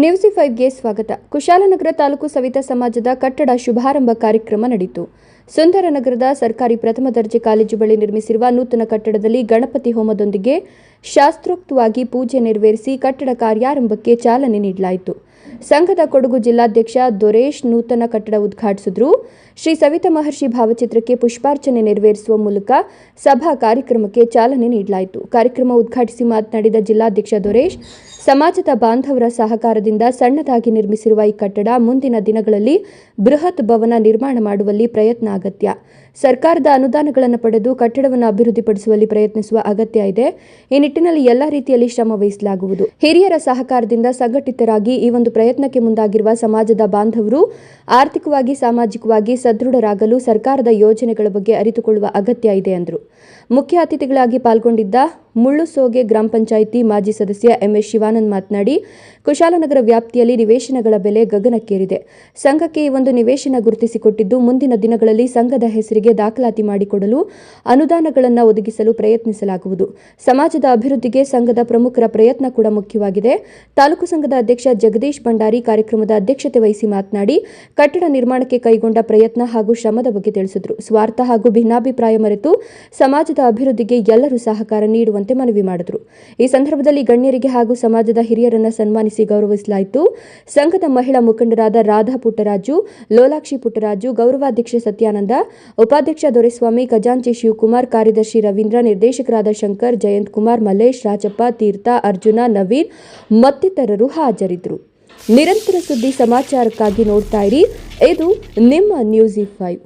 ನ್ಯೂಸಿ ಫೈವ್ಗೆ ಸ್ವಾಗತ. ಕುಶಾಲನಗರ ತಾಲೂಕು ಸವಿತಾ ಸಮಾಜದ ಕಟ್ಟಡ ಶುಭಾರಂಭ ಕಾರ್ಯಕ್ರಮ ನಡೆಯಿತು. ಸುಂದರನಗರದ ಸರ್ಕಾರಿ ಪ್ರಥಮ ದರ್ಜೆ ಕಾಲೇಜು ಬಳಿ ನಿರ್ಮಿಸಿರುವ ನೂತನ ಕಟ್ಟಡದಲ್ಲಿ ಗಣಪತಿ ಹೋಮದೊಂದಿಗೆ ಶಾಸ್ತ್ರೋಕ್ತವಾಗಿ ಪೂಜೆ ನೆರವೇರಿಸಿ ಕಟ್ಟಡ ಕಾರ್ಯಾರಂಭಕ್ಕೆ ಚಾಲನೆ ನೀಡಲಾಯಿತು. ಸಂಘದ ಕೊಡಗು ಜಿಲ್ಲಾಧ್ಯಕ್ಷ ದೊರೇಶ್ ನೂತನ ಕಟ್ಟಡ ಉದ್ಘಾಟಿಸಿದ್ರು. ಶ್ರೀ ಸವಿತಾ ಮಹರ್ಷಿ ಭಾವಚಿತ್ರಕ್ಕೆ ಪುಷ್ಪಾರ್ಚನೆ ನೆರವೇರಿಸುವ ಮೂಲಕ ಸಭಾ ಕಾರ್ಯಕ್ರಮಕ್ಕೆ ಚಾಲನೆ ನೀಡಲಾಯಿತು. ಕಾರ್ಯಕ್ರಮ ಉದ್ಘಾಟಿಸಿ ಮಾತನಾಡಿದ ಜಿಲ್ಲಾಧ್ಯಕ್ಷ ದೊರೇಶ್, ಸಮಾಜದ ಬಾಂಧವರ ಸಹಕಾರದಿಂದ ಸಣ್ಣದಾಗಿ ನಿರ್ಮಿಸಿರುವ ಈ ಕಟ್ಟಡ ಮುಂದಿನ ದಿನಗಳಲ್ಲಿ ಬೃಹತ್ ಭವನ ನಿರ್ಮಾಣ ಮಾಡುವಲ್ಲಿ ಪ್ರಯತ್ನ ಅಗತ್ಯ. ಸರ್ಕಾರದ ಅನುದಾನಗಳನ್ನು ಪಡೆದು ಕಟ್ಟಡವನ್ನು ಅಭಿವೃದ್ಧಿಪಡಿಸುವಲ್ಲಿ ಪ್ರಯತ್ನಿಸುವ ಅಗತ್ಯ ಇದೆ. ಈ ನಿಟ್ಟಿನಲ್ಲಿ ಎಲ್ಲ ರೀತಿಯಲ್ಲಿ ಶ್ರಮ ವಹಿಸಲಾಗುವುದು. ಹಿರಿಯರ ಸಹಕಾರದಿಂದ ಸಂಘಟಿತರಾಗಿ ಈ ಒಂದು ಪ್ರಯತ್ನಕ್ಕೆ ಮುಂದಾಗಿರುವ ಸಮಾಜದ ಬಾಂಧವರು ಆರ್ಥಿಕವಾಗಿ, ಸಾಮಾಜಿಕವಾಗಿ ಸದೃಢರಾಗಲು ಸರ್ಕಾರದ ಯೋಜನೆಗಳ ಬಗ್ಗೆ ಅರಿತುಕೊಳ್ಳುವ ಅಗತ್ಯ ಇದೆ ಎಂದರು ಮುಖ್ಯ ಅತಿಥಿಗಳಾಗಿ ಪಾಲ್ಗೊಂಡಿದ್ದ ಮುಳ್ಳುಸೋಗೆ ಗ್ರಾಮ ಪಂಚಾಯಿತಿ ಮಾಜಿ ಸದಸ್ಯ ಎಂಎಸ್ ಶಿವಾನಂದ್ ಮಾತನಾಡಿ ಕುಶಾಲನಗರ ವ್ಯಾಪ್ತಿಯಲ್ಲಿ ನಿವೇಶನಗಳ ಬೆಲೆ ಗಗನಕ್ಕೇರಿದೆ. ಸಂಘಕ್ಕೆ ಈ ಒಂದು ನಿವೇಶನ ಗುರುತಿಸಿಕೊಟ್ಟಿದ್ದು, ಮುಂದಿನ ದಿನಗಳಲ್ಲಿ ಸಂಘದ ಹೆಸರಿಗೆ ದಾಖಲಾತಿ ಮಾಡಿಕೊಡಲು ಅನುದಾನಗಳನ್ನು ಒದಗಿಸಲು ಪ್ರಯತ್ನಿಸಲಾಗುವುದು. ಸಮಾಜದ ಅಭಿವೃದ್ಧಿಗೆ ಸಂಘದ ಪ್ರಮುಖರ ಪ್ರಯತ್ನ ಕೂಡ ಮುಖ್ಯವಾಗಿದೆ. ತಾಲೂಕು ಸಂಘದ ಅಧ್ಯಕ್ಷ ಜಗದೀಶ್ ಭಂಡಾರಿ ಕಾರ್ಯಕ್ರಮದ ಅಧ್ಯಕ್ಷತೆ ವಹಿಸಿ ಮಾತನಾಡಿ, ಕಟ್ಟಡ ನಿರ್ಮಾಣಕ್ಕೆ ಕೈಗೊಂಡ ಪ್ರಯತ್ನ ಹಾಗೂ ಶ್ರಮದ ಬಗ್ಗೆ ತಿಳಿಸಿದರು. ಸ್ವಾರ್ಥ ಹಾಗೂ ಭಿನ್ನಾಭಿಪ್ರಾಯ ಮರೆತು ಸಮಾಜದ ಅಭಿವೃದ್ಧಿಗೆ ಎಲ್ಲರೂ ಸಹಕಾರ ನೀಡುವಂತೆ ಮನವಿ ಮಾಡಿದರು. ಈ ಸಂದರ್ಭದಲ್ಲಿ ಗಣ್ಯರಿಗೆ ಹಾಗೂ ಸಮಾಜದ ಹಿರಿಯರನ್ನು ಸನ್ಮಾನಿಸಿ ಗೌರವಿಸಲಾಯಿತು. ಸಂಘದ ಮಹಿಳಾ ಮುಖಂಡರಾದ ರಾಧಾ ಪುಟ್ಟರಾಜು, ಲೋಲಾಕ್ಷಿ ಪುಟ್ಟರಾಜು, ಗೌರವಾಧ್ಯಕ್ಷೆ ಸತ್ಯಾನಂದ, ಉಪಾಧ್ಯಕ್ಷ ದೊರೆಸ್ವಾಮಿ, ಖಜಾಂಚಿ ಶಿವಕುಮಾರ್, ಕಾರ್ಯದರ್ಶಿ ರವೀಂದ್ರ, ನಿರ್ದೇಶಕರಾದ ಶಂಕರ್, ಜಯಂತ್ ಕುಮಾರ್, ಮಲ್ಲೇಶ್, ರಾಜಪ್ಪ, ತೀರ್ಥ, ಅರ್ಜುನ, ನವೀನ್ ಮತ್ತಿತರರು ಹಾಜರಿದ್ದರು. ನಿರಂತರ ಸುದ್ದಿ ಸಮಾಚಾರಕ್ಕಾಗಿ ನೋಡ್ತಾ ಇರಿ. ಇದು ನಿಮ್ಮ ನ್ಯೂಸಿ ಫೈವ್.